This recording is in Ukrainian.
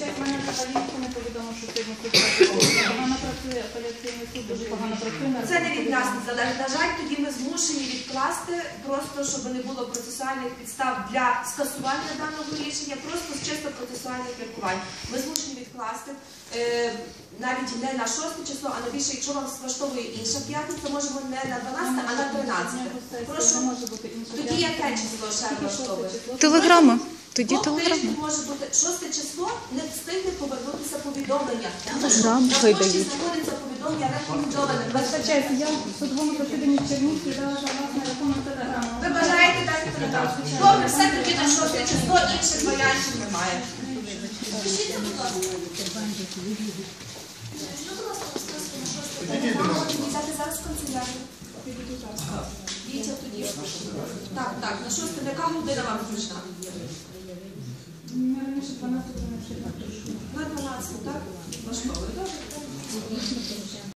Вибачайте, мене ніхто не повідомив, що сьогодні суд працює. Погано працює апеляційний суд, дуже погано працює. Це не від нас не залежить. На жаль, тоді ми змушені відкласти, просто щоб не було процесуальних підстав для скасування даного рішення, просто з чисто процесуальних міркувань. Ми змушені відкласти е, навіть не на 6 число, а найбільше, якщо вам влаштовує інша п'ятниця, можемо не на 12, а на 13. Прошу. Тоді яке число ще влаштовує? Телеграма. Тоді Двох телеграма. тижнів може бути шосте число, не встигне повернутися повідомлення. Телеграму На хай пошті дають. знаходиться повідомлення рекомендоване. Вибачайте, я в судовому засіданні в Чернівці дала за вас на рахунок телеграму. Ви бажаєте дати телеграму? Добре, все тоді на шосте число, інших варіантів немає. Пишіться, будь ласка. Що, будь ласка, розписку на шосте телеграму? Взяти зараз в канцелярію. Вітя тоді. Так, так, на шосте, яка година вам зручна? Ми раніше 12 годин ще так прийшли. На 12, так? Важково. Добре.